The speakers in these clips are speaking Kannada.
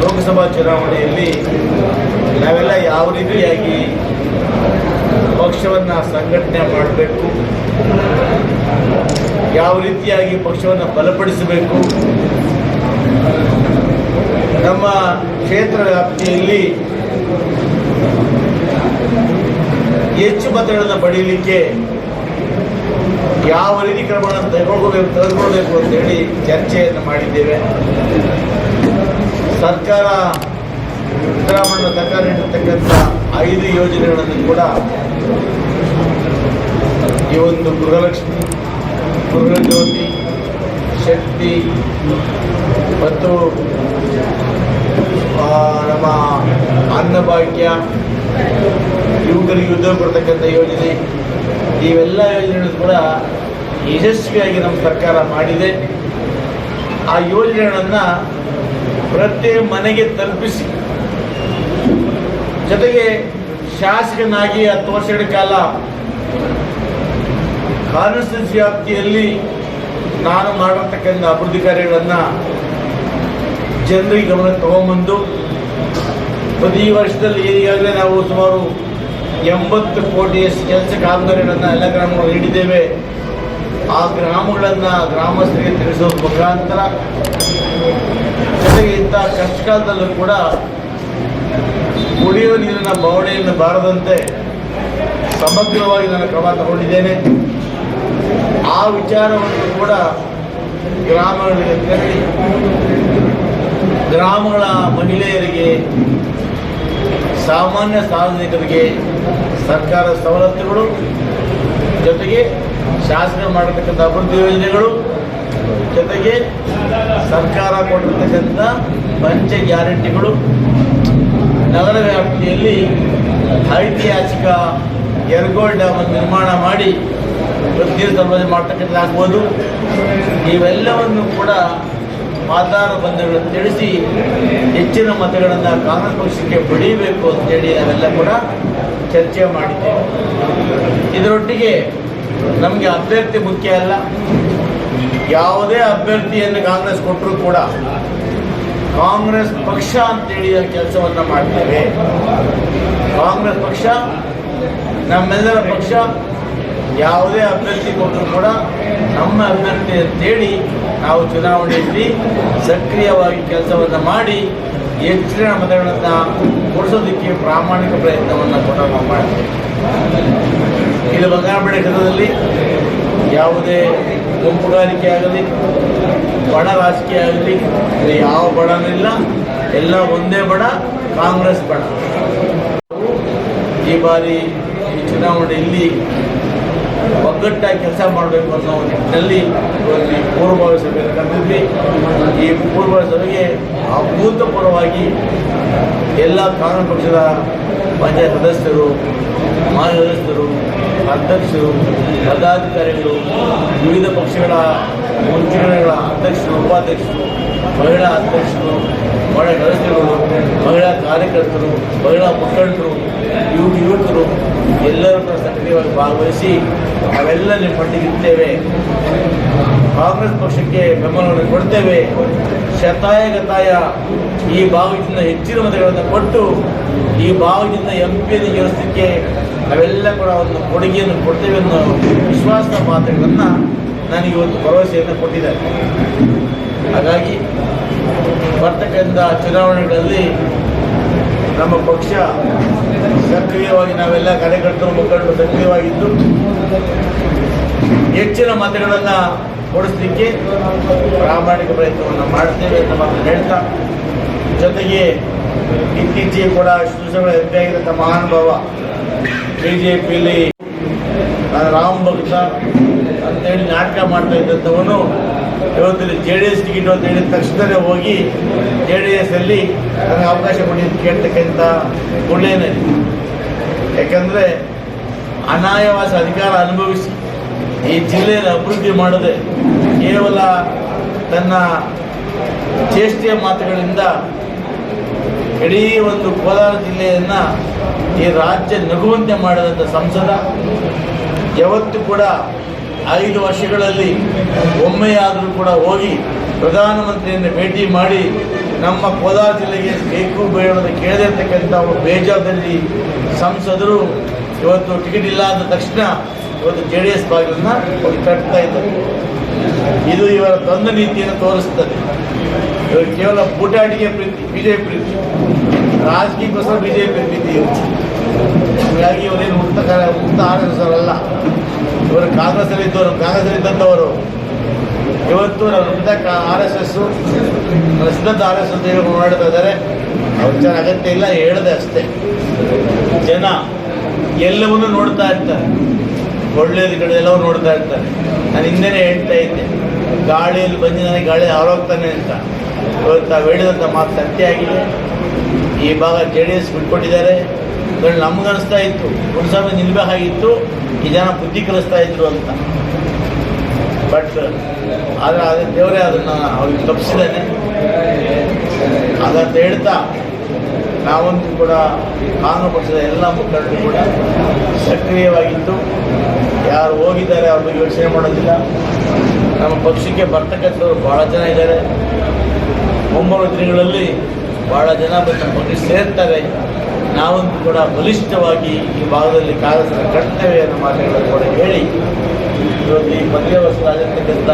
ಲೋಕಸಭಾ ಚುನಾವಣೆಯಲ್ಲಿ ನಾವೆಲ್ಲ ಯಾವ ರೀತಿಯಾಗಿ ಪಕ್ಷವನ್ನು ಸಂಘಟನೆ ಮಾಡಬೇಕು? ಯಾವ ರೀತಿಯಾಗಿ ಪಕ್ಷವನ್ನು ಬಲಪಡಿಸಬೇಕು? ನಮ್ಮ ಕ್ಷೇತ್ರ ವ್ಯಾಪ್ತಿಯಲ್ಲಿ ಹೆಚ್ಚು ಮತಗಳನ್ನು ಪಡೆಯಲಿಕ್ಕೆ ಯಾವ ರೀತಿ ಕ್ರಮಗಳನ್ನು ತೆಗೆದುಕೊಳ್ಬೇಕು ತೆಗೆದುಕೊಳ್ಬೇಕು ಅಂತೇಳಿ ಚರ್ಚೆಯನ್ನು ಮಾಡಿದ್ದೇವೆ. ಸರ್ಕಾರ ಸಿದ್ದರಾಮಣ್ಣ ಸರ್ಕಾರ ನೀಡಿರ್ತಕ್ಕಂಥ ಐದು ಯೋಜನೆಗಳನ್ನು ಕೂಡ ಈ ಒಂದು ಗೃಹಲಕ್ಷ್ಮಿ, ಗೃಹಜ್ಯೋತಿ, ಶಕ್ತಿ ಮತ್ತು ನಮ್ಮ ಅನ್ನಭಾಗ್ಯ, ಯುವಕರಿಗೆ ಉದ್ಯೋಗ ಕೊಡ್ತಕ್ಕಂಥ ಯೋಜನೆ, ಇವೆಲ್ಲ ಯೋಜನೆಗಳು ಕೂಡ ಯಶಸ್ವಿಯಾಗಿ ನಮ್ಮ ಸರ್ಕಾರ ಮಾಡಿದೆ. ಆ ಯೋಜನೆಗಳನ್ನು ಪ್ರತಿ ಮನೆಗೆ ತಲುಪಿಸಿ. ಜೊತೆಗೆ ಶಾಸಕನಾಗಿ ಹತ್ತು ವರ್ಷಗಳ ಕಾಲ ಕಾನ್ಸ್ಟಿಟ್ಯೂನ್ಸಿ ವ್ಯಾಪ್ತಿಯಲ್ಲಿ ನಾನು ಮಾಡಿರ್ತಕ್ಕಂಥ ಅಭಿವೃದ್ಧಿ ಕಾರ್ಯಗಳನ್ನು ಜನರಿಗೆ ಗಮನ ತಗೊಂಬಂದು ಪ್ರತಿ ವರ್ಷದಲ್ಲಿ ಈಗಾಗಲೇ ನಾವು ಸುಮಾರು ಎಂಬತ್ತು ಕೋಟಿ ಕೆಲಸ ಕಾಮಗಾರಿಗಳನ್ನು ಎಲ್ಲ ಗ್ರಾಮಗಳು ನೀಡಿದ್ದೇವೆ. ಆ ಗ್ರಾಮಗಳನ್ನು ಗ್ರಾಮಸ್ಥರಿಗೆ ತಿಳಿಸೋದ್ರ ಮುಖಾಂತರ ಜೊತೆಗೆ ಇಂಥ ಕಷ್ಟಕಾಲದಲ್ಲೂ ಕೂಡ ಕುಡಿಯುವ ನೀರಿನ ಬವಣೆಯನ್ನು ಬಾರದಂತೆ ಸಮಗ್ರವಾಗಿ ನಾನು ಕ್ರಮ ತಗೊಂಡಿದ್ದೇನೆ. ಆ ವಿಚಾರವನ್ನು ಕೂಡ ಗ್ರಾಮಗಳಿಗೆ ತೆರಳಿ ಗ್ರಾಮಗಳ ಮಹಿಳೆಯರಿಗೆ, ಸಾಮಾನ್ಯ ಸಾರ್ವಜನಿಕರಿಗೆ ಸರ್ಕಾರದ ಸವಲತ್ತುಗಳು, ಜೊತೆಗೆ ಶಾಸನ ಮಾಡತಕ್ಕಂಥ ಅಭಿವೃದ್ಧಿ ಯೋಜನೆಗಳು ಜೊತೆಗೆ ಸರ್ಕಾರ ಕೊಟ್ಟಿರ್ತಕ್ಕಂಥ ಪಂಚ ಗ್ಯಾರಂಟಿಗಳು ನಗರ ವ್ಯಾಪ್ತಿಯಲ್ಲಿ ಐತಿಹಾಸಿಕ ಎರ್ಗೋಲ್ ಡ್ಯಾಮ್ ನಿರ್ಮಾಣ ಮಾಡಿ ನೀರು ಸಂಬಂಧ ಮಾಡ್ತಕ್ಕಂಥದ್ದಾಗ್ಬೋದು ಇವೆಲ್ಲವನ್ನು ಕೂಡ ಮತದಾರ ಬಂಧುಗಳನ್ನು ತಿಳಿಸಿ ಹೆಚ್ಚಿನ ಮತಗಳನ್ನು ಕಾಂಗ್ರೆಸ್ ಪಕ್ಷಕ್ಕೆ ಪಡೆಯಬೇಕು ಅಂತೇಳಿ ನಾವೆಲ್ಲ ಕೂಡ ಚರ್ಚೆ ಮಾಡಿದ್ದೇವೆ. ಇದರೊಟ್ಟಿಗೆ ನಮಗೆ ಅಭ್ಯರ್ಥಿ ಮುಖ್ಯ ಅಲ್ಲ ಯಾವುದೇ ಅಭ್ಯರ್ಥಿಯನ್ನು ಕಾಂಗ್ರೆಸ್ ಕೊಟ್ಟರು ಕೂಡ ಕಾಂಗ್ರೆಸ್ ಪಕ್ಷ ಅಂತೇಳಿ ಕೆಲಸವನ್ನು ಮಾಡ್ತೇವೆ ಕಾಂಗ್ರೆಸ್ ಪಕ್ಷ, ನಮ್ಮೆಲ್ಲರ ಪಕ್ಷ, ಯಾವುದೇ ಅಭ್ಯರ್ಥಿ ಕೊಟ್ಟರು ಕೂಡ ನಮ್ಮ ಅಭ್ಯರ್ಥಿ ಅಂತೇಳಿ ನಾವು ಚುನಾವಣೆಯಲ್ಲಿ ಸಕ್ರಿಯವಾಗಿ ಕೆಲಸವನ್ನು ಮಾಡಿ, ಹೆಚ್ಚಿನ ಮತಗಳನ್ನು ಕೊಡಿಸೋದಕ್ಕೆ ಪ್ರಾಮಾಣಿಕ ಪ್ರಯತ್ನವನ್ನು ಕೂಡ ನಾವು ಮಾಡ್ತೇವೆ. ಇಲ್ಲಿ ಬಂಗಾರಪೇಟೆ ಕ್ಷೇತ್ರದಲ್ಲಿ ಯಾವುದೇ ಗುಂಪುಗಾರಿಕೆ ಆಗಲಿ, ಬಡ ರಾಜಕೀಯ ಆಗಲಿ ಯಾವ ಬಡನಿಲ್ಲ ಎಲ್ಲ ಒಂದೇ ಬಡ, ಕಾಂಗ್ರೆಸ್ ಬಡ. ಈ ಬಾರಿ ಈ ಚುನಾವಣೆಯಲ್ಲಿ ಒಗ್ಗಟ್ಟಾಗಿ ಕೆಲಸ ಮಾಡಬೇಕು ಅನ್ನೋ ನಿಟ್ಟಿನಲ್ಲಿ ಇವರಲ್ಲಿ ಪೂರ್ವಭಾವಿ ಸಭೆಯನ್ನು ಕರೆದಿದ್ವಿ. ಈ ಪೂರ್ವಭಾವಿ ಸಭೆಗೆ ಅಭೂತಪೂರ್ವವಾಗಿ ಎಲ್ಲ ಕಾಂಗ್ರೆಸ್ ಪಕ್ಷದ ಪಂಚಾಯತ್ ಸದಸ್ಯರು, ಮಾಜಿ ಸದಸ್ಯರು ಅಧ್ಯಕ್ಷರು, ಪದಾಧಿಕಾರಿಗಳು, ವಿವಿಧ ಪಕ್ಷಗಳ ಮುಂಚೂಣಿಗಳ ಅಧ್ಯಕ್ಷರು, ಉಪಾಧ್ಯಕ್ಷರು, ಮಹಿಳಾ ಅಧ್ಯಕ್ಷರು, ಮಹಿಳಾ ಸದಸ್ಯರುಗಳು ಮಹಿಳಾ ಕಾರ್ಯಕರ್ತರು, ಮಹಿಳಾ ಮುಖಂಡರು, ಯುವ ಯುವಕರು, ಎಲ್ಲರೂ ಕೂಡ ಸಕ್ರಿಯವಾಗಿ ಭಾಗವಹಿಸಿ ನಾವೆಲ್ಲ ನಿಮ್ಮ ಕಾಂಗ್ರೆಸ್ ಪಕ್ಷಕ್ಕೆ ಬೆಂಬಲವನ್ನು ಕೊಡ್ತೇವೆ. ಶತಾಯ ಗತಾಯ ಈ ಭಾಗದಿಂದ ಹೆಚ್ಚಿನ ಮತಗಳನ್ನು ಕೊಟ್ಟು ಈ ಭಾಗದಿಂದ ಎಂ ಪಿಯನ್ನು ಗೆಲ್ಲಿಸಲಿಕ್ಕೆ ನಾವೆಲ್ಲ ಕೂಡ ಒಂದು ಕೊಡುಗೆಯನ್ನು ಕೊಡ್ತೇವೆ ಅನ್ನೋ ವಿಶ್ವಾಸದ ಮಾತುಗಳನ್ನು ನನಗೆ ಒಂದು ಭರವಸೆಯನ್ನು ಕೊಟ್ಟಿದ್ದಾರೆ. ಹಾಗಾಗಿ ಬರ್ತಕ್ಕಂಥ ಚುನಾವಣೆಗಳಲ್ಲಿ ನಮ್ಮ ಪಕ್ಷ ಸಕ್ರಿಯವಾಗಿ ನಾವೆಲ್ಲ ಕಾರ್ಯಕರ್ತರು, ಮುಖಂಡರು ಸಕ್ರಿಯವಾಗಿದ್ದು ಹೆಚ್ಚಿನ ಮತಗಳನ್ನು ಕೊಡಿಸ್ಲಿಕ್ಕೆ ಪ್ರಾಮಾಣಿಕ ಪ್ರಯತ್ನವನ್ನು ಮಾಡ್ತೇವೆ ಅಂತ ಮಾತು ಹೇಳ್ತಾ, ಜೊತೆಗೆ ಇತ್ತೀಚೆಗೆ ಕೂಡ ಶಿವಸಭೆ ಎಂ ಮಹಾನುಭಾವ ಬಿ ಜೆ ರಾಮ್ ಭಕ್ತ ಅಂತೇಳಿ ನಾಟಕ ಮಾಡ್ತಾ ಇದ್ದಂಥವನು ಇವತ್ತು ಜೆ ಡಿ ಎಸ್ ಟಿಕೆಟ್ ಅಂತ ಹೇಳಿದ ತಕ್ಷಣವೇ ಹೋಗಿ ಜೆ ಡಿ ಎಸ್ ಅಲ್ಲಿ ನನಗೆ ಅವಕಾಶ ಅಂತ ಕೇಳ್ತಕ್ಕಂಥ ಒಳ್ಳೆಯನೇ ಯಾಕಂದರೆ ಅನಾಯವಾಸ ಅಧಿಕಾರ ಅನುಭವಿಸಿ ಈ ಜಿಲ್ಲೆಯಲ್ಲಿ ಅಭಿವೃದ್ಧಿ ಮಾಡದೆ ಕೇವಲ ತನ್ನ ಚೇಷ್ಟೆಯ ಮಾತುಗಳಿಂದ ಇಡೀ ಒಂದು ಕೋಲಾರ ಜಿಲ್ಲೆಯನ್ನು ಈ ರಾಜ್ಯ ನಗುವಂತೆ ಮಾಡಿದಂಥ ಸಂಸದ ಯಾವತ್ತೂ ಕೂಡ ಐದು ವರ್ಷಗಳಲ್ಲಿ ಒಮ್ಮೆಯಾದರೂ ಕೂಡ ಹೋಗಿ ಪ್ರಧಾನಮಂತ್ರಿಯನ್ನು ಭೇಟಿ ಮಾಡಿ ನಮ್ಮ ಕೋಲಾರ ಜಿಲ್ಲೆಗೆ ಬೇಕು ಬೇಡದ ಕೇಳದಿರ್ತಕ್ಕಂಥ ಒಂದು ಒಬ್ಬ ಬೇಜಾದಲ್ಲಿ ಸಂಸದರು ಇವತ್ತು ಟಿಕೆಟ್ ಇಲ್ಲ ಅಂದ ತಕ್ಷಣ ಇವತ್ತು ಜೆ ಡಿ ಎಸ್ ಬಾಗಿಲನ್ನು ಕಟ್ತಾ ಇದ್ದಾರೆ. ಇದು ಇವರ ದ್ವಂದ್ವ ನೀತಿಯನ್ನು ತೋರಿಸ್ತದೆ. ಕೇವಲ ಬೂಟಾಟಿಗೆ ಪ್ರೀತಿ, ಬಿಜೆಪಿ ಪ್ರೀತಿ. ರಾಜಕೀಯಕ್ಕೋಸ್ಕರ ಬಿಜೆಪಿ ಪ್ರೀತಿ ಹೀಗಾಗಿ ಇವರೇನು ಮುಕ್ತ ಮುಕ್ತ ಆರ್ ಎಸ್ ಅವರಲ್ಲ ಇವರು ಕಾಂಗ್ರೆಸ್ಸಲ್ಲಿ ಇದ್ದವರು, ಕಾಂಗ್ರೆಸ್ಸಲ್ಲಿ ಇದ್ದಂಥವರು. ಇವತ್ತು ನಮ್ಮ ಆರ್ ಎಸ್ ಎಸ್ ಸಿದ್ಧಾಂತ ಆರ್ ಎಸ್ ಅಂತ ಹೇಳಿ ಮಾಡ್ತಾ ಇದ್ದಾರೆ. ಅವ್ರ ಅಗತ್ಯ ಇಲ್ಲ, ಹೇಳಿದೆ ಅಷ್ಟೇ. ಜನ ಎಲ್ಲವನ್ನೂ ನೋಡ್ತಾ ಇರ್ತಾರೆ. ಒಳ್ಳೇದು ಕಡೆ ಎಲ್ಲವೂ ನೋಡ್ತಾ ಇರ್ತಾರೆ. ನಾನು ಹಿಂದೆನೇ ಹೇಳ್ತಾ ಇದ್ದೆ. ಗಾಳಿಯಲ್ಲಿ ಬಂದು ನನಗೆ ಗಾಳಿ ಹಾರೋಗ್ತಾನೆ ಅಂತ. ಇವತ್ತು ತಾವು ಹೇಳಿದಂಥ ಮಾತು ಸತ್ಯ ಆಗಿದೆ. ಈ ಭಾಗ ಜೆ ಡಿ ಎಸ್ ಬಿಟ್ಕೊಟ್ಟಿದ್ದಾರೆ. ಅದರಲ್ಲಿ ನಮ್ಗೆ ಅನಿಸ್ತಾ ಇತ್ತು ಮುನ್ಸ್ವಾಮಿ ನಿಲ್ಬೇಕಾಗಿತ್ತು, ಈ ಜನ ಬುದ್ಧಿ ಕಲಿಸ್ತಾ ಇದ್ರು ಅಂತ. ಬಟ್ ಆದರೆ ಅದೇ ದೇವರೇ ಅದನ್ನು ಅವ್ರಿಗೆ ತಪ್ಪಿಸಿದ್ದಾನೆ. ಅದಂತ ಹೇಳ್ತಾ, ನಾವಂತೂ ಕೂಡ ಕಾನೂನು ಪಕ್ಷದ ಎಲ್ಲ ಮುಖಂಡರು ಕೂಡ ಸಕ್ರಿಯವಾಗಿತ್ತು ಯಾರು ಹೋಗಿದ್ದಾರೆ ಅವ್ರ ಯೋಚನೆ ಮಾಡೋದಿಲ್ಲ. ನಮ್ಮ ಪಕ್ಷಕ್ಕೆ ಬರ್ತಕ್ಕಂಥವ್ರು ಭಾಳ ಜನ ಇದ್ದಾರೆ. ಮುಂಬರುವ ದಿನಗಳಲ್ಲಿ ಭಾಳ ಜನ ಬಂದು ನಮ್ಮ ಸೇರ್ತಾರೆ. ನಾವಂತೂ ಕೂಡ ಬಲಿಷ್ಠವಾಗಿ ಈ ಭಾಗದಲ್ಲಿ ಕಾಂಗ್ರೆಸ್ನ ಕರ್ತವ್ಯ ಅನ್ನೋ ಮಾತುಗಳನ್ನು ಕೂಡ ಹೇಳಿ, ಇವತ್ತು ಈ ಮಧ್ಯವಸ್ಥರಾಗಿರ್ತಕ್ಕಂಥ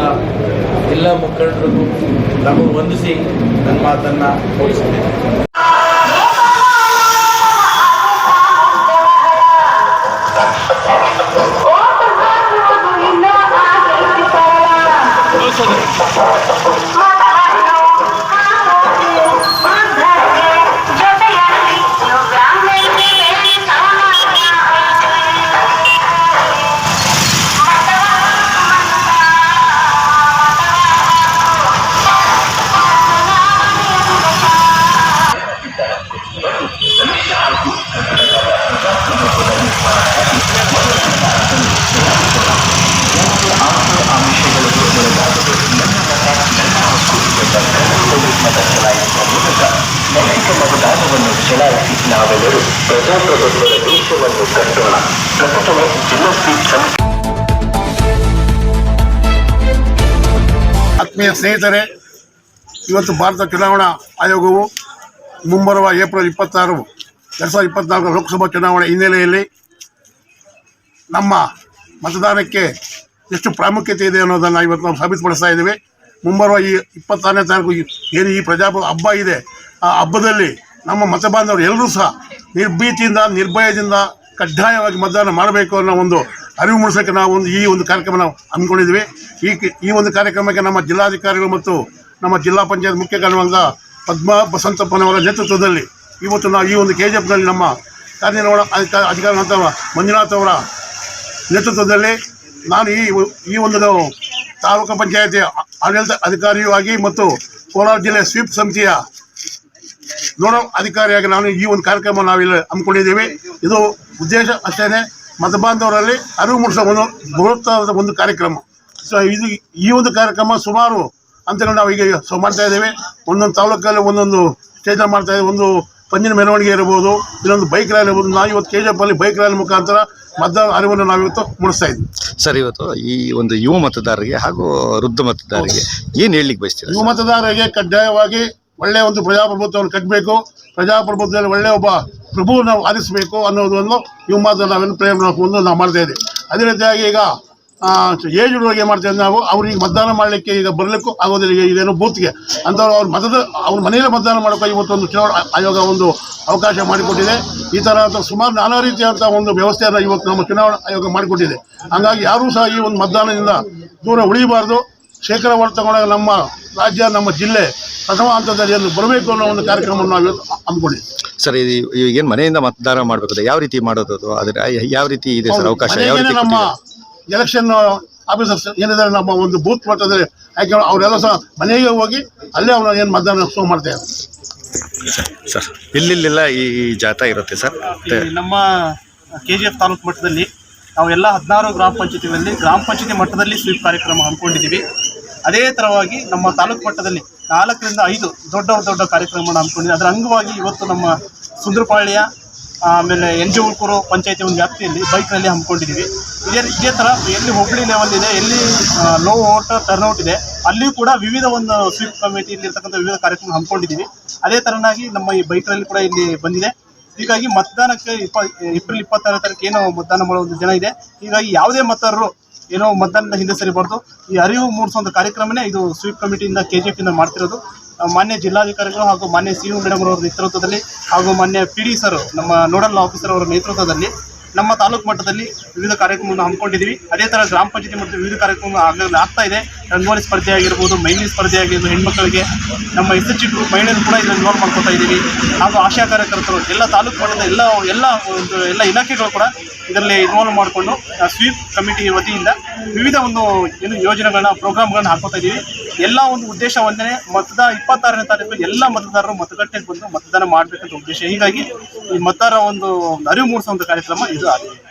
ಎಲ್ಲ ಮುಖಂಡರಿಗೂ ನಮಗೆ ವಂದಿಸಿ ನನ್ನ ಮಾತನ್ನು ಮುಗಿಸ್ತೇನೆ ಮತದಾನವನ್ನು ಆತ್ಮೀಯ ಸ್ನೇಹಿತರೆ, ಇವತ್ತು ಭಾರತ ಚುನಾವಣಾ ಆಯೋಗವು ಮುಂಬರುವ ಏಪ್ರಿಲ್ ಇಪ್ಪತ್ತಾರು, ಎರಡು ಸಾವಿರದ ಇಪ್ಪತ್ನಾಲ್ಕು ಲೋಕಸಭಾ ಚುನಾವಣೆ ಹಿನ್ನೆಲೆಯಲ್ಲಿ ನಮ್ಮ ಮತದಾನಕ್ಕೆ ಎಷ್ಟು ಪ್ರಾಮುಖ್ಯತೆ ಇದೆ ಅನ್ನೋದನ್ನು ಇವತ್ತು ನಾವು ಸಾಬೀತುಪಡಿಸ್ತಾ ಇದ್ದೇವೆ. ಮುಂಬರುವ ಈ ಇಪ್ಪತ್ತಾರನೇ ತಾರೀಕು ಏನು ಈ ಪ್ರಜಾಪ, ಹಬ್ಬ ಇದೆ. ಆ ಹಬ್ಬದಲ್ಲಿ ನಮ್ಮ ಮತ ಬಾಂಧವರು ಎಲ್ಲರೂ ಸಹ ನಿರ್ಭೀತಿಯಿಂದ, ನಿರ್ಭಯದಿಂದ ಕಡ್ಡಾಯವಾಗಿ ಮತದಾನ ಮಾಡಬೇಕು ಅನ್ನೋ ಒಂದು ಅರಿವು ಮೂಡಿಸೋಕೆ ನಾವು ಒಂದು ಈ ಒಂದು ಕಾರ್ಯಕ್ರಮ ನಾವು ಹಮ್ಮಿಕೊಂಡಿದ್ವಿ ಈ ಈ ಒಂದು ಕಾರ್ಯಕ್ರಮಕ್ಕೆ ನಮ್ಮ ಜಿಲ್ಲಾಧಿಕಾರಿಗಳು ಮತ್ತು ನಮ್ಮ ಜಿಲ್ಲಾ ಪಂಚಾಯತ್ ಮುಖ್ಯ ಕಾರ್ಯವಾದ ಪದ್ಮ ಬಸಂತಪ್ಪನವರ ನೇತೃತ್ವದಲ್ಲಿ ಇವತ್ತು ನಾವು ಈ ಒಂದು ಕೆ ಜಿ ಎಫ್ನಲ್ಲಿ ನಮ್ಮ ಕಾರ್ಯನಿರ್ವಹಣಾ ಅಧಿಕ- ಅಧಿಕಾರಿ ಮಂಜುನಾಥ್ ಅವರ ನೇತೃತ್ವದಲ್ಲಿ ನಾನು ಈ ಈ ಒಂದು ತಾಲೂಕು ಪಂಚಾಯತಿ ಆಡಳಿತ ಅಧಿಕಾರಿಯೂ ಆಗಿ ಮತ್ತು ಕೋಲಾರ ಜಿಲ್ಲೆ ಸ್ವೀಪ್ ಸಮಿತಿಯ ನೋಡೋ ಅಧಿಕಾರಿಯಾಗಿ ನಾನು ಈ ಒಂದು ಕಾರ್ಯಕ್ರಮ ನಾವಿಲ್ಲಿ ಹಮ್ಮಿಕೊಂಡಿದ್ದೀವಿ. ಇದು ಉದ್ದೇಶ ಅಷ್ಟೇ ಮತ ಬಾಂಧವರಲ್ಲಿ ಅರಿವು ಮೂಡಿಸೋ ಒಂದು ಬೃಹತ್ತಾದ ಒಂದು ಕಾರ್ಯಕ್ರಮ. ಸೊ ಇದು ಈ ಒಂದು ಕಾರ್ಯಕ್ರಮ ಸುಮಾರು ಹಂತಗಳು ನಾವು ಈಗ ಸೊ ಮಾಡ್ತಾ ಇದ್ದೇವೆ. ಒಂದೊಂದು ತಾಲೂಕಲ್ಲಿ ಒಂದೊಂದು ಸ್ಟೇಜ್ ಮಾಡ್ತಾ ಇದ್ದೀವಿ. ಒಂದು ಪಂಜಿನ ಮೆರವಣಿಗೆ ಇರ್ಬೋದು ಇನ್ನೊಂದು ಬೈಕ್ ರ್ಯಾಲಿ ಇರ್ಬೋದು. ನಾವು ಇವತ್ತು ಕೆ ಜಿ ಬೈಕ್ ರ್ಯಾಲಿ ಮುಖಾಂತರ ಮತದಾರ ಅರಿವನ್ನು ನಾವಿವತ್ತು ಮೂಡಿಸ್ತಾ ಇದ್ದೀವಿ. ಸರ್ ಇವತ್ತು ಈ ಒಂದು ಯುವ ಮತದಾರರಿಗೆ ಹಾಗೂ ವೃದ್ಧ ಮತದಾರರಿಗೆ ಏನು ಹೇಳಲಿಕ್ಕೆ ಬಯಸ್ತೀರಾ ಯುವ ಮತದಾರರಿಗೆ ಕಡ್ಡಾಯವಾಗಿ ಒಳ್ಳೆಯ ಒಂದು ಪ್ರಜಾಪ್ರಭುತ್ವವನ್ನು ಕಟ್ಟಬೇಕು. ಪ್ರಜಾಪ್ರಭುತ್ವದಲ್ಲಿ ಒಳ್ಳೆಯ ಒಬ್ಬ ಪ್ರಭು ನಾವು ಆರಿಸಬೇಕು ಅನ್ನೋದೊಂದು ಇವ್ ಮಾತ್ರ ಮತ ನಾವೇನು ಪ್ರೇಮ ನಾವು ಮಾಡ್ತಾ ಇದ್ದೀವಿ. ಅದೇ ರೀತಿಯಾಗಿ ಈಗ ಏಜ್ ಹುಡುಗರಿಗೆ ಮಾಡ್ತೇವೆ ನಾವು ಅವ್ರಿಗೆ ಮತದಾನ ಮಾಡಲಿಕ್ಕೆ ಈಗ ಬರಲಿಕ್ಕೂ ಆಗೋದಿಲ್ಲ. ಇದೇನೋ ಬೂತ್ಗೆ. ಅಂಥವ್ರು ಅವ್ರ ಮತದ, ಅವ್ರ ಮನೆಯಲ್ಲೇ ಮತದಾನ ಮಾಡೋಕೆ ಇವತ್ತೊಂದು ಚುನಾವಣಾ ಆಯೋಗ ಒಂದು ಅವಕಾಶ ಮಾಡಿಕೊಟ್ಟಿದೆ. ಈ ಥರ ಸುಮಾರು ನಾನಾ ರೀತಿಯಾದಂಥ ಒಂದು ವ್ಯವಸ್ಥೆಯನ್ನು ಇವತ್ತು ನಮ್ಮ ಚುನಾವಣಾ ಆಯೋಗ ಮಾಡಿಕೊಟ್ಟಿದೆ. ಹಂಗಾಗಿ ಯಾರೂ ಸಹ ಈ ಒಂದು ಮತದಾನದಿಂದ ದೂರ ಉಳಿಬಾರ್ದು. ಶೇಖರವನ್ನು ತಗೊಂಡಾಗ ನಮ್ಮ ರಾಜ್ಯ, ನಮ್ಮ ಜಿಲ್ಲೆ ಪ್ರಥಮ ಹಂತದಲ್ಲಿ ಬರಬೇಕು ಅನ್ನೋ ಒಂದು ಕಾರ್ಯಕ್ರಮವನ್ನು ನಾವು ಇವತ್ತು ಹಮ್ಮಿಕೊಂಡಿದ್ದೀವಿ. ಸರ್ ಇದು ಏನು ಮನೆಯಿಂದ ಮತದಾನ ಮಾಡಬೇಕು ಯಾವ ರೀತಿ ಮಾಡೋದು ಅದು? ಅದರ ಯಾವ ರೀತಿ ಇದೆ ಸರ್ ಅವಕಾಶ? ಯಾವ ರೀತಿ ನಮ್ಮ? ಎಲೆಕ್ಷನ್ ಆಫೀಸರ್ಸ್ ಏನಿದ್ದಾರೆ ನಮ್ಮ ಒಂದು ಬೂತ್ ಮಟ್ಟದಲ್ಲಿ ಯಾಕೆ ಅವರೆಲ್ಲ ಸಹ ಮನೆಗೆ ಹೋಗಿ ಅಲ್ಲೇ ಅವ್ರು ಏನು ಮತದಾನ ಶೋ ಮಾಡ್ತಾ ಇದ್ದಾರೆ. ಸರ್ ಇಲ್ಲಿಲ್ಲ ಈ ಈ ಜಾಥಾ ಇರುತ್ತೆ ಸರ್? ನಮ್ಮ ಕೆ ಜಿ ಎಫ್ ತಾಲೂಕು ಮಟ್ಟದಲ್ಲಿ ನಾವು ಎಲ್ಲ ಹದಿನಾರು ಗ್ರಾಮ ಪಂಚಾಯತಿಗಳಲ್ಲಿ ಗ್ರಾಮ ಪಂಚಾಯತಿ ಮಟ್ಟದಲ್ಲಿ ಸ್ವೀಪ್ ಕಾರ್ಯಕ್ರಮ ಹಮ್ಮಿಕೊಂಡಿದ್ದೀವಿ. ಅದೇ ಥರವಾಗಿ ನಮ್ಮ ತಾಲೂಕು ಮಟ್ಟದಲ್ಲಿ ನಾಲ್ಕರಿಂದ ಐದು ದೊಡ್ಡ ದೊಡ್ಡ ಕಾರ್ಯಕ್ರಮವನ್ನು ಹಮ್ಮಿಕೊಂಡಿದೆ. ಅದರ ಅಂಗವಾಗಿ ಇವತ್ತು ನಮ್ಮ ಸುಂದರಪಾಳ್ಯ, ಆಮೇಲೆ ಎನ್ ಜಿ ಉಳ್ಕೂರು ಪಂಚಾಯತಿ ಒಂದು ವ್ಯಾಪ್ತಿಯಲ್ಲಿ ಬೈಕ್ನಲ್ಲಿ ಹಮ್ಮಿಕೊಂಡಿದ್ದೀವಿ. ಇದೇ ಇದೇ ಥರ ಎಲ್ಲಿ ಹುಬ್ಬಳ್ಳಿ ಲೆವೆಲ್ ಇದೆ, ಎಲ್ಲಿ ಲೋ ಓಟ ಟರ್ನ್ಔಟ್ ಇದೆ, ಅಲ್ಲಿಯೂ ಕೂಡ ವಿವಿಧ ಒಂದು ಸ್ವೀಪ್ ಕಮಿಟಿಯಲ್ಲಿ ಇರ್ತಕ್ಕಂಥ ವಿವಿಧ ಕಾರ್ಯಕ್ರಮ ಹಮ್ಮಿಕೊಂಡಿದ್ದೀವಿ. ಅದೇ ಥರನಾಗಿ ನಮ್ಮ ಈ ಬೈಕ್ರಲ್ಲಿ ಕೂಡ ಇಲ್ಲಿ ಬಂದಿದೆ. ಹೀಗಾಗಿ ಮತದಾನಕ್ಕೆ ಇಪ್ಪ, ಏಪ್ರಿಲ್ ಇಪ್ಪತ್ತಾರನೇ ತಾರೀಕು ಏನು ಮತದಾನ ಮಾಡೋ ಒಂದು ಜನ ಇದೆ. ಹೀಗಾಗಿ ಯಾವುದೇ ಮತದಾರರು ಏನೋ ಮತದಾನದ ಹಿಂದೆ ಸರಿಬಾರ್ದು. ಈ ಅರಿವು ಮೂಡಿಸುವಂಥ ಕಾರ್ಯಕ್ರಮನೇ ಇದು ಸ್ವೀಪ್ ಕಮಿಟಿಯಿಂದ ಕೆ ಜಿ ಇಂದ ಮಾಡ್ತಿರೋದು. ಮಾನ್ಯ ಜಿಲ್ಲಾಧಿಕಾರಿಗಳು ಹಾಗೂ ಮಾನ್ಯ ಸಿ ಯು ಮೇಡಮ್ ಅವರ ನೇತೃತ್ವದಲ್ಲಿ ಹಾಗೂ ಮಾನ್ಯ ಪಿ ಡಿ ಸರ್, ನಮ್ಮ ನೋಡಲ್ ಆಫೀಸರ್ ಅವರ ನೇತೃತ್ವದಲ್ಲಿ ನಮ್ಮ ತಾಲೂಕು ಮಟ್ಟದಲ್ಲಿ ವಿವಿಧ ಕಾರ್ಯಕ್ರಮವನ್ನು ಹಮ್ಮಿಕೊಂಡಿದ್ದೀವಿ. ಅದೇ ಥರ ಗ್ರಾಮ ಪಂಚಾಯತಿ ಮತ್ತು ವಿವಿಧ ಕಾರ್ಯಕ್ರಮ ಆಗಲೇ ಆಗ್ತಾ ಇದೆ. ರಂಗೋಲಿ ಸ್ಪರ್ಧೆ ಆಗಿರ್ಬೋದು ಮೈಲಿ ಸ್ಪರ್ಧೆ ಆಗಿರ್ಬೋದು ಹೆಣ್ಮಕ್ಳಿಗೆ ನಮ್ಮ ಎಸ್ ಎಚ್ ಮಹಿಳೆಯರು ಕೂಡ ಇದನ್ನು ಇನ್ವಾಲ್ವ್ ಮಾಡ್ಕೊತಾ ಇದ್ದೀವಿ. ಹಾಗೂ ಆಶಾ ಕಾರ್ಯಕರ್ತರು, ಎಲ್ಲ ತಾಲೂಕು ಮಟ್ಟದ ಎಲ್ಲ ಎಲ್ಲ ಒಂದು ಎಲ್ಲ ಇಲಾಖೆಗಳು ಕೂಡ ಇದರಲ್ಲಿ ಇನ್ವಾಲ್ವ್ ಮಾಡಿಕೊಂಡು ಸ್ವೀಪ್ ಕಮಿಟಿ ವತಿಯಿಂದ ವಿವಿಧ ಒಂದು ಏನು ಯೋಜನೆಗಳನ್ನ, ಪ್ರೋಗ್ರಾಮ್ಗಳನ್ನ ಹಾಕೋತಾ ಇದ್ದೀವಿ. ಎಲ್ಲ ಒಂದು ಉದ್ದೇಶ ಒಂದೇ ಮತದ ಇಪ್ಪತ್ತಾರನೇ ತಾರೀಕು ಎಲ್ಲ ಮತದಾರರು ಮತಗಟ್ಟೆಗೆ ಬಂದು ಮತದಾನ ಮಾಡಬೇಕಂತ ಉದ್ದೇಶ. ಹೀಗಾಗಿ ಈ ಮತದಾರ ಒಂದು ಅರಿವು ಮೂಡಿಸುವಂತ ಕಾರ್ಯಕ್ರಮ ಇದು ಆಗಿದೆ.